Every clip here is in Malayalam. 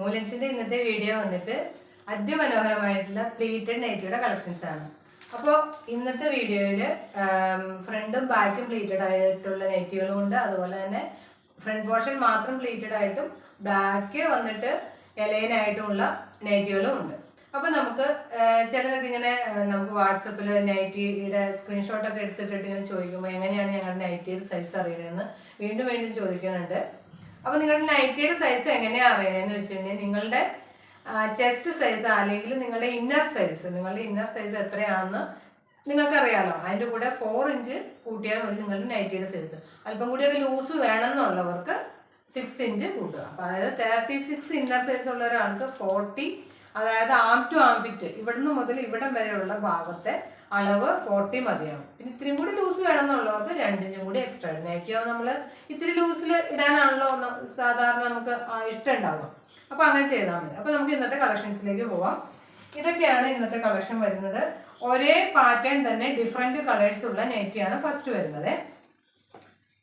മൂലൻസിന്റെ ഇന്നത്തെ വീഡിയോ വന്നിട്ട് അതിമനോഹരമായിട്ടുള്ള പ്ലീറ്റഡ് നൈറ്റിയുടെ കളക്ഷൻസ് ആണ്. അപ്പോൾ ഇന്നത്തെ വീഡിയോയിൽ ഫ്രണ്ടും ബാക്കും പ്ലീറ്റഡ് ആയിട്ടുള്ള നൈറ്റികളും ഉണ്ട്. അതുപോലെ തന്നെ ഫ്രണ്ട് പോർഷൻ മാത്രം പ്ലീറ്റഡ് ആയിട്ടും ബാക്ക് വന്നിട്ട് എലയിനായിട്ടുമുള്ള നൈറ്റികളും ഉണ്ട്. അപ്പോൾ നമുക്ക് ചിലരൊക്കെ ഇങ്ങനെ നമുക്ക് വാട്സപ്പിൽ നൈറ്റിയുടെ സ്ക്രീൻഷോട്ടൊക്കെ എടുത്തിട്ടിട്ട് ഇങ്ങനെ ചോദിക്കുമ്പോൾ എങ്ങനെയാണ് ഞങ്ങളുടെ നൈറ്റിയുടെ സൈസ് അറിയണമെന്ന് വീണ്ടും വീണ്ടും ചോദിക്കുന്നുണ്ട് അപ്പോൾ നിങ്ങളുടെ നൈറ്റിയുടെ സൈസ് എങ്ങനെയാണ് അറിയണമെന്ന് വെച്ചിട്ടുണ്ടെങ്കിൽ നിങ്ങളുടെ ചെസ്റ്റ് സൈസ് അല്ലെങ്കിൽ നിങ്ങളുടെ ഇന്നർ സൈസ് നിങ്ങളുടെ ഇന്നർ സൈസ് എത്രയാണെന്ന് നിങ്ങൾക്കറിയാലോ. അതിന്റെ കൂടെ ഫോർ ഇഞ്ച് കൂട്ടിയാൽ മതി നിങ്ങളുടെ നൈറ്റിയുടെ സൈസ് അല്പം കൂടി ഒരു ലൂസ് വേണമെന്നുള്ളവർക്ക് സിക്സ് ഇഞ്ച് കൂട്ടുക. അപ്പോൾ അതായത് തേർട്ടി സിക്സ് ഇന്നർ സൈസ് ഉള്ള ഒരാൾക്ക് ഫോർട്ടി അതായത് ആം ടു ആം ഫിറ്റ് ഇവിടുന്ന് മുതൽ ഇവിടം വരെയുള്ള ഭാഗത്തെ അളവ് ഫോർട്ടി മതിയാവും. പിന്നെ ഇത്തിരിയും കൂടി ലൂസ് വേണമെന്നുള്ളവർക്ക് രണ്ടിനും കൂടി എക്സ്ട്രാ ഇടും നൈറ്റിയോ നമ്മൾ ഇത്തിരി ലൂസിൽ ഇടാനാണല്ലോ സാധാരണ നമുക്ക് ഇഷ്ടം ഉണ്ടാവുക അപ്പോൾ അങ്ങനെ ചെയ്താൽ മതി. അപ്പോൾ നമുക്ക് ഇന്നത്തെ കളക്ഷൻസിലേക്ക് പോവാം. ഇതൊക്കെയാണ് ഇന്നത്തെ കളക്ഷൻ വരുന്നത്. ഒരേ പാറ്റേൺ തന്നെ ഡിഫറെന്റ് കളേഴ്സ് ഉള്ള നൈറ്റിയാണ് ഫസ്റ്റ് വരുന്നത്.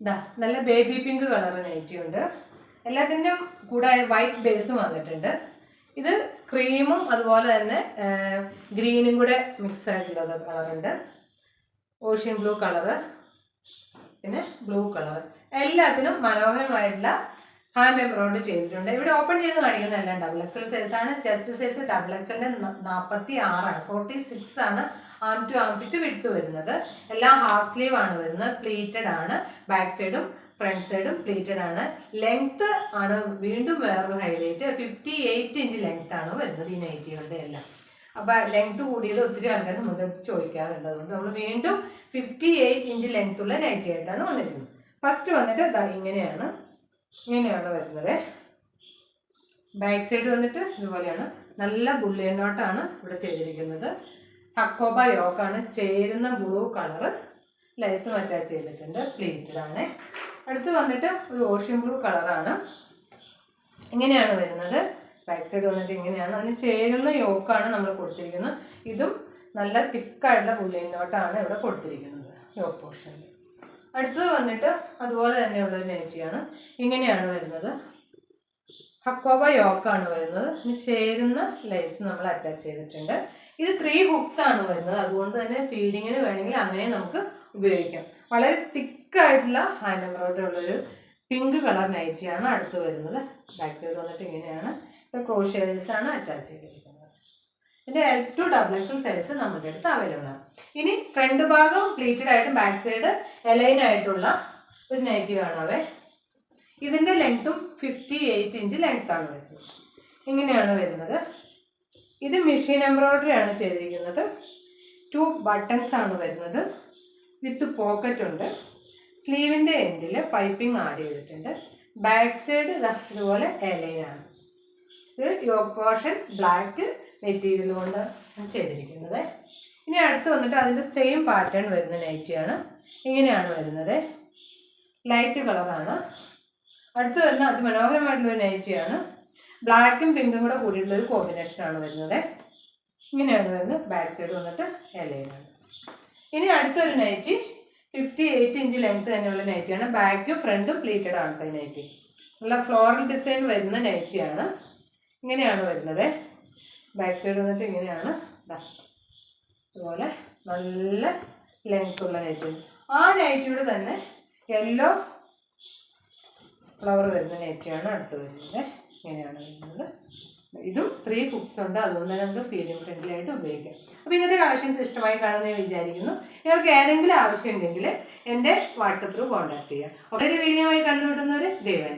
ഇതാ നല്ല ബേബി പിങ്ക് കളർ നൈറ്റി ഉണ്ട്. എല്ലാത്തിന്റെയും കൂടെ വൈറ്റ് ബേസും വന്നിട്ടുണ്ട്. ഇത് ക്രീമും അതുപോലെ തന്നെ ഗ്രീനും കൂടെ മിക്സ് ആയിട്ടുള്ളത് കളറുണ്ട്. ഓഷ്യൻ ബ്ലൂ കളറ് പിന്നെ ബ്ലൂ കളർ എല്ലാത്തിനും മനോഹരമായിട്ടുള്ള ഹാൻഡ് എംബ്രോയിഡറി ചെയ്തിട്ടുണ്ട്. ഇവിടെ ഓപ്പൺ ചെയ്ത് കാണിക്കുന്ന എല്ലാം ഡബിൾ എക്സൽ സൈസ് ആണ്. ചെസ്റ്റ് സൈസ് ഡബിൾ എക്സലിന്റെ നാൽപ്പത്തി ആറാണ് ഫോർട്ടി സിക്സ് ആണ് ആം ടു ആം ഫിറ്റ് വിട്ട് വരുന്നത്. എല്ലാം ഹാഫ് സ്ലീവ് ആണ് വരുന്നത്. പ്ലീറ്റഡ് ആണ്. ബാക്ക് സൈഡും ഫ്രണ്ട് സൈഡും പ്ലീറ്റഡ് ആണ്. ലെങ്ത് ആണ് വീണ്ടും വേറൊരു highlight fifty eight inch length ആണ് വരുന്നത് ഈ നൈറ്റികളുടെ എല്ലാം. അപ്പോൾ ലെങ്ത് കൂടിയത് ഒത്തിരി ആൾക്കാർ നമുക്ക് ചോദിക്കാറുണ്ട്. അതുകൊണ്ട് നമ്മൾ വീണ്ടും ഫിഫ്റ്റി എയ്റ്റ് ഇഞ്ച് ലെങ്ത് ഉള്ള നൈറ്റി ആയിട്ടാണ് വന്നിരിക്കുന്നത്. ഫസ്റ്റ് വന്നിട്ട് ഇങ്ങനെയാണ്. ഇങ്ങനെയാണ് വരുന്നത്. ബാക്ക് സൈഡ് വന്നിട്ട് ഇതുപോലെയാണ്. നല്ല ബുള്ളിയൻ നോട്ടാണ് ഇവിടെ ചെയ്തിരിക്കുന്നത്. ഹക്കോബ യോക്കാണ് ചേരുന്ന ബ്ലൂ കളറ് ലൈസും അറ്റാച്ച് ചെയ്തിട്ടുണ്ട്. പ്ലീറ്റഡ് ആണ്. അടുത്ത് വന്നിട്ട് ഒരു ഓഷ്യൻ ബ്ലൂ കളറാണ്. ഇങ്ങനെയാണ് വരുന്നത്. ബാക്ക് സൈഡ് വന്നിട്ട് ഇങ്ങനെയാണ്. അതിന് ചേരുന്ന യോക്കാണ് നമ്മൾ കൊടുത്തിരിക്കുന്നത്. ഇതും നല്ല തിക്കായിട്ടുള്ള പുല്ലിനോട്ടാണ് നോട്ടാണ് ഇവിടെ കൊടുത്തിരിക്കുന്നത് യോക്ക് പോർഷനിൽ അടുത്തത് വന്നിട്ട് അതുപോലെ തന്നെയുള്ള ഒരു നൈറ്റിയാണ്. ഇങ്ങനെയാണ് വരുന്നത്. ഹക്കോബ യോക്കാണ് വരുന്നത്. ഇനി ചേരുന്ന ലൈസ് നമ്മൾ അറ്റാച്ച് ചെയ്തിട്ടുണ്ട്. ഇത് ത്രീ ഹുക്സ് ആണ് വരുന്നത്. അതുകൊണ്ട് തന്നെ ഫീഡിങ്ങിന് വേണമെങ്കിൽ അങ്ങനെ നമുക്ക് ഉപയോഗിക്കാം. വളരെ തിക്കായിട്ടുള്ള ഹാൻഡ് എംബ്രോയിഡറി ഉള്ളൊരു പിങ്ക് കളർ നൈറ്റിയാണ് അടുത്ത് വരുന്നത്. ബാക്ക് സൈഡ് വന്നിട്ട് ഇങ്ങനെയാണ് ക്രോഷ്യേഴ്സ് ആണ് അറ്റാച്ച് ചെയ്തിരിക്കുന്നത്. ഇതിന്റെ L two double XL size നമ്മുടെ അടുത്ത് അവൈലബിൾ ആണ്. ഇനി ഫ്രണ്ട് ഭാഗം പ്ലീറ്റഡ് ആയിട്ടും ബാക്ക് സൈഡ് എലൈൻ ആയിട്ടുള്ള ഒരു നൈറ്റി കാണാവേ. ഇതിന്റെ ലെങ്ത്തും ഫിഫ്റ്റി എയ്റ്റ് ഇഞ്ച് ലെങ്ത്താണ് വരുന്നത്. ഇങ്ങനെയാണ് വരുന്നത്. ഇത് മെഷീൻ എംബ്രോയിഡറി ആണ് ചെയ്തിരിക്കുന്നത്. ടു ബട്ടൺസ് ആണ് വരുന്നത്. വിത്ത് പോക്കറ്റ് ഉണ്ട്. സ്ലീവിന്റെ എൻഡിൽ പൈപ്പിംഗ് ആഡ് ചെയ്തിട്ടുണ്ട്. ബാക്ക് സൈഡ് ഇതുപോലെ എലൈനാണ് ഇത് യോക്ക് പോർഷൻ ബ്ലാക്ക് മെറ്റീരിയൽ കൊണ്ട് ചെയ്തിരിക്കുന്നത്. ഇനി അടുത്ത് വന്നിട്ട് അതിന്റെ സെയിം പാറ്റേൺ വരുന്ന നൈറ്റിയാണ് ഇങ്ങനെയാണ് വരുന്നത്. ലൈറ്റ് കളറാണ്. അടുത്ത് വരുന്ന അതിമനോഹരമായിട്ടുള്ളൊരു നൈറ്റിയാണ് ബ്ലാക്കും പിങ്കും കൂടെ കൂടിയിട്ടുള്ള ഒരു കോമ്പിനേഷനാണ് വരുന്നത്. ഇങ്ങനെയാണ് വരുന്നത്. ബാക്ക് സൈഡ് വന്നിട്ട് എലയാണ് ഇനി അടുത്തൊരു nighty fifty eight inch length തന്നെയുള്ള നൈറ്റിയാണ്. ബാക്കും ഫ്രണ്ടും പ്ലീറ്റഡ് ആണ് നൈറ്റി. നല്ല ഫ്ലോറൽ ഡിസൈൻ വരുന്ന നൈറ്റിയാണ് ഇങ്ങനെയാണ് വരുന്നത്. ബാക്ക് സൈഡ് വന്നിട്ട് ഇങ്ങനെയാണ്. അതുപോലെ നല്ല ലെങ്ത് ഉള്ള നൈറ്റി. ആ നൈറ്റിയുടെ തന്നെ യെല്ലോ ഫ്ലവർ വരുന്ന നൈറ്റിയാണ് അടുത്ത് വരുന്നത്. ഇങ്ങനെയാണ് വരുന്നത്. ഇതും ത്രീ കുക്സ് ഉണ്ട്. അതുകൊണ്ട് നമുക്ക് ഫീഡിങ് ഫ്രണ്ട്ലി ആയിട്ട് ഉപയോഗിക്കാം. അപ്പോൾ ഇന്നത്തെ കളക്ഷൻസ് ഇഷ്ടമായി കാണുമെന്ന് വിചാരിക്കുന്നു. നിങ്ങൾക്ക് ഏതെങ്കിലും ആവശ്യമുണ്ടെങ്കിൽ എന്റെ വാട്സപ്പ് ത്രൂ കോൺടാക്ട് ചെയ്യാം. വീഡിയോ ആയി കണ്ടുവിടുന്നവരെ ദൈവം